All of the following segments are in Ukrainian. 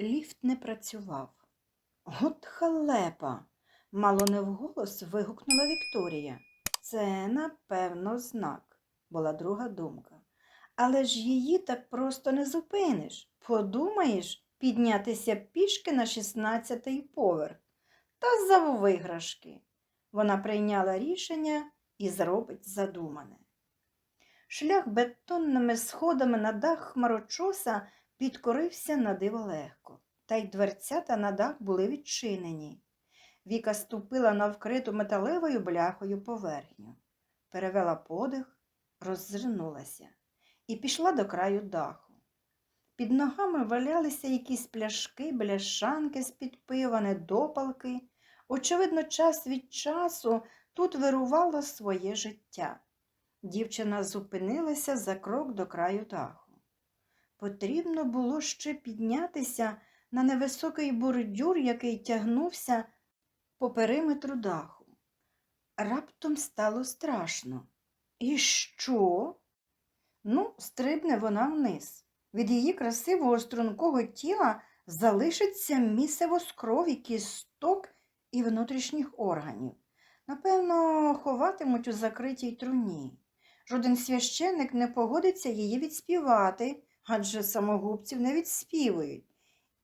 Ліфт не працював. От халепа, мало не вголос вигукнула Вікторія. Це, напевно, знак, була друга думка. Але ж її так просто не зупиниш. Подумаєш, піднятися пішки на шістнадцятий поверх. Та за виграшки. Вона прийняла рішення і зробить задумане. Шлях бетонними сходами на дах хмарочоса підкорився на диво легко, та й дверцята на дах були відчинені. Віка ступила на вкриту металевою бляхою поверхню, перевела подих, роззирнулася і пішла до краю даху. Під ногами валялися якісь пляшки, бляшанки з-під пива, недопалки. Очевидно, час від часу тут вирувало своє життя. Дівчина зупинилася за крок до краю даху. Потрібно було ще піднятися на невисокий бордюр, який тягнувся по периметру даху. Раптом стало страшно. І що? Ну, стрибне вона вниз. Від її красивого стрункого тіла залишиться місиво з крові, кісток і внутрішніх органів. Напевно, ховатимуть у закритій труні. Жоден священник не погодиться її відспівати, адже самогубців не відспівують,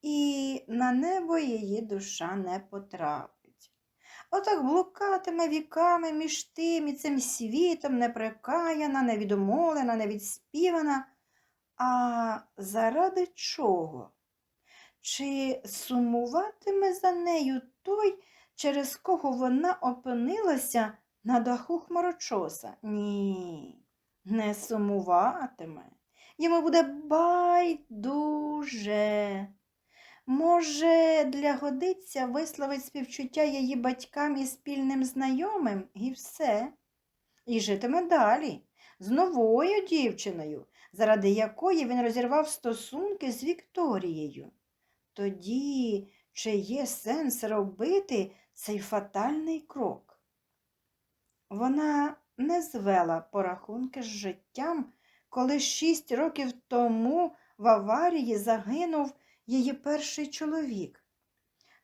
і на небо її душа не потрапить. Отак блукатиме віками між тим і цим світом, неприкаяна, невідомолена, невідспівана. А заради чого? Чи сумуватиме за нею той, через кого вона опинилася на даху хмарочоса? Ні, не сумуватиме. Йому буде байдуже. Може, для годиця висловить співчуття її батькам і спільним знайомим, і все. І житиме далі, з новою дівчиною, заради якої він розірвав стосунки з Вікторією. Тоді чи є сенс робити цей фатальний крок? Вона не звела порахунки з життям, коли шість років тому в аварії загинув її перший чоловік.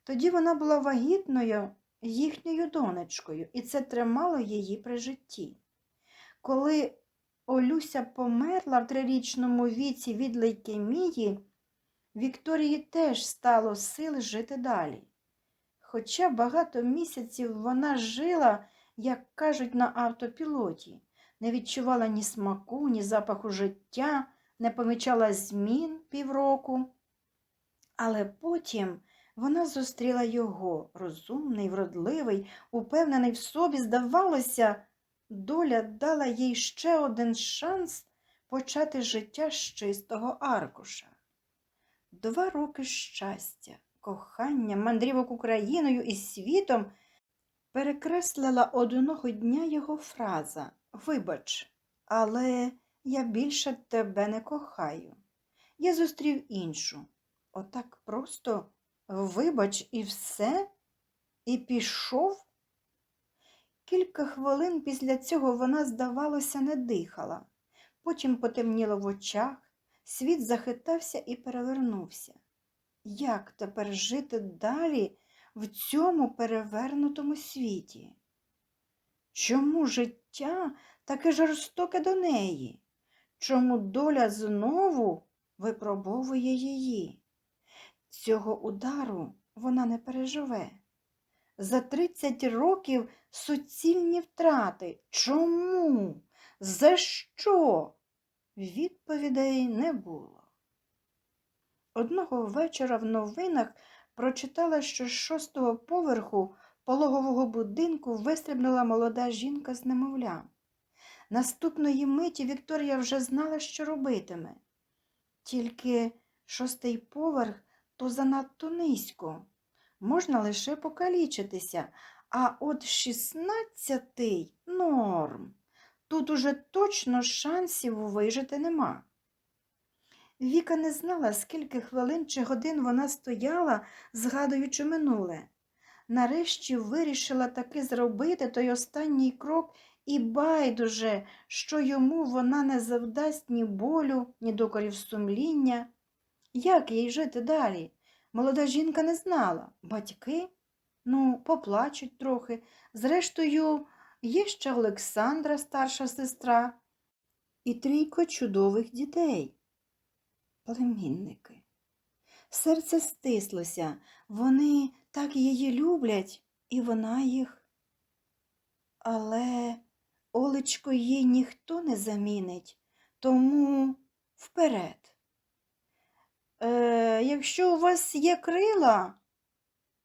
Тоді вона була вагітною їхньою донечкою, і це тримало її при житті. Коли Олюся померла в трирічному віці від лейкемії, Вікторії теж стало сил жити далі. Хоча багато місяців вона жила, як кажуть, на автопілоті, не відчувала ні смаку, ні запаху життя, не помічала змін півроку. Але потім вона зустріла його, розумний, вродливий, упевнений в собі, здавалося, доля дала їй ще один шанс почати життя з чистого аркуша. Два роки щастя, кохання, мандрівок Україною і світом перекреслила одного дня його фраза Вибач, але я більше тебе не кохаю. Я зустрів іншу. Отак просто вибач і все, і пішов. Кілька хвилин після цього вона, здавалося, не дихала. Потім потемніло в очах, світ захитався і перевернувся. Як тепер жити далі в цьому перевернутому світі? Чому життя таке жорстоке до неї? Чому доля знову випробовує її? Цього удару вона не переживе. За 30 років суцільні втрати. Чому? За що? Відповідей не було. Одного вечора в новинах прочитала, що з шостого поверху пологового будинку вистрибнула молода жінка з немовлям. Наступної миті Вікторія вже знала, що робитиме. Тільки шостий поверх то занадто низько. Можна лише покалічитися, а от шістнадцятий норм. Тут уже точно шансів вижити нема. Віка не знала, скільки хвилин чи годин вона стояла, згадуючи минуле. Нарешті вирішила таки зробити той останній крок і байдуже, що йому вона не завдасть ні болю, ні докорів сумління. Як їй жити далі? Молода жінка не знала. Батьки, ну, поплачуть трохи. Зрештою, є ще Олександра, старша сестра, і трійко чудових дітей. Племінники. Серце стислося, вони так її люблять, і вона їх. Але Олечко їй ніхто не замінить, тому вперед. Е, якщо у вас є крила,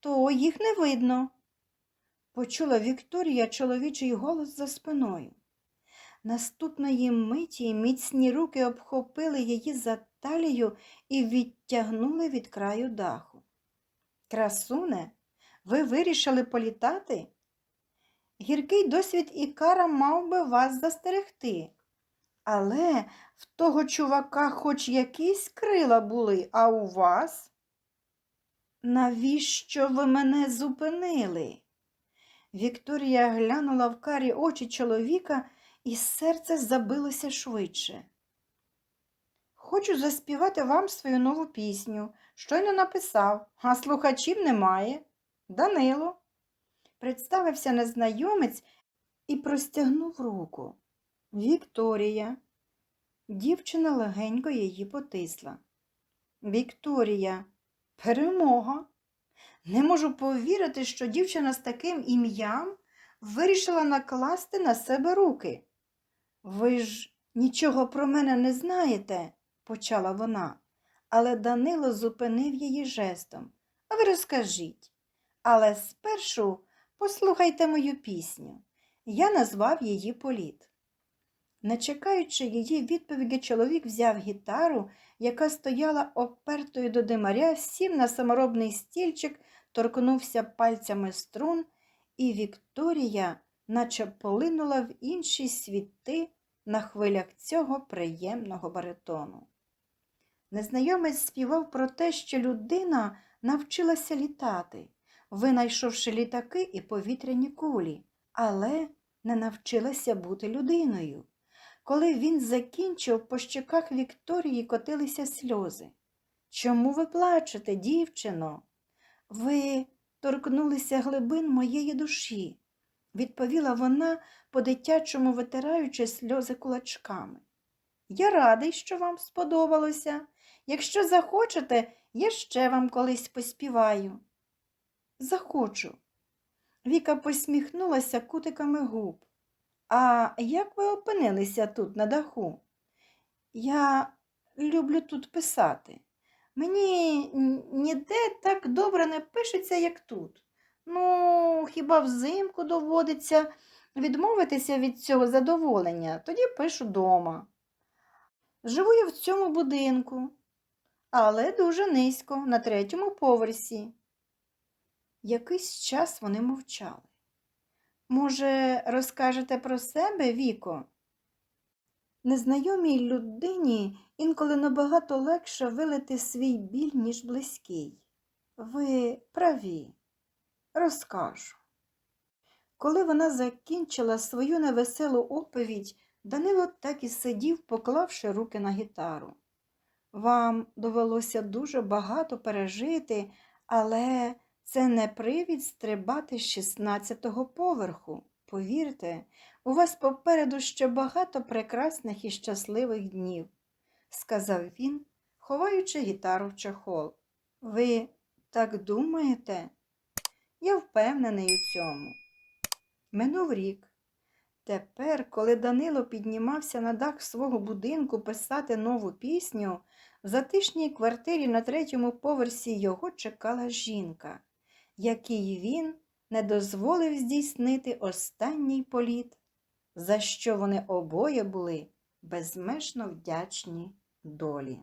то їх не видно, почула Вікторія чоловічий голос за спиною. Наступної миті міцні руки обхопили її за талію і відтягнули від краю даху. Красуне, ви вирішили політати? Гіркий досвід і кара мав би вас застерегти. Але в того чувака хоч якісь крила були, а у вас? Навіщо ви мене зупинили? Вікторія глянула в карі очі чоловіка, і серце забилося швидше. Хочу заспівати вам свою нову пісню. Щойно написав, а слухачів немає. Данило. Представився незнайомець і простягнув руку. Вікторія. Дівчина легенько її потисла. Вікторія, перемога. Не можу повірити, що дівчина з таким ім'ям вирішила накласти на себе руки. Ви ж нічого про мене не знаєте, почала вона, але Данило зупинив її жестом. Ви розкажіть. Але спершу послухайте мою пісню. Я назвав її Політ. Не чекаючи її відповіді, чоловік взяв гітару, яка стояла опертою до димаря, сів на саморобний стільчик, торкнувся пальцями струн, і Вікторія, наче полинула в інші світи на хвилях цього приємного баритону. Незнайомець співав про те, що людина навчилася літати, винайшовши літаки і повітряні кулі, але не навчилася бути людиною. Коли він закінчив, по щоках Вікторії котилися сльози. Чому ви плачете, дівчино? Ви торкнулися глибин моєї душі, відповіла вона, по-дитячому витираючи сльози кулачками. Я радий, що вам сподобалося. Якщо захочете, я ще вам колись поспіваю. Захочу. Віка посміхнулася кутиками губ. А як ви опинилися тут на даху? Я люблю тут писати. Мені ніде так добре не пишеться, як тут. Ну, хіба взимку доводиться відмовитися від цього задоволення, тоді пишу дома. Живу я в цьому будинку, але дуже низько, на третьому поверсі. Якийсь час вони мовчали. Може, розкажете про себе, Віко? Незнайомій людині інколи набагато легше вилити свій біль, ніж близький. Ви праві, розкажу. Коли вона закінчила свою невеселу оповідь, Данило так і сидів, поклавши руки на гітару. Вам довелося дуже багато пережити, але це не привід стрибати з 16-го поверху. Повірте, у вас попереду ще багато прекрасних і щасливих днів, сказав він, ховаючи гітару в чохол. Ви так думаєте? Я впевнений у цьому. Минув рік. Тепер, коли Данило піднімався на дах свого будинку писати нову пісню, в затишній квартирі на третьому поверсі його чекала жінка, якій він не дозволив здійснити останній політ, за що вони обоє були безмежно вдячні долі.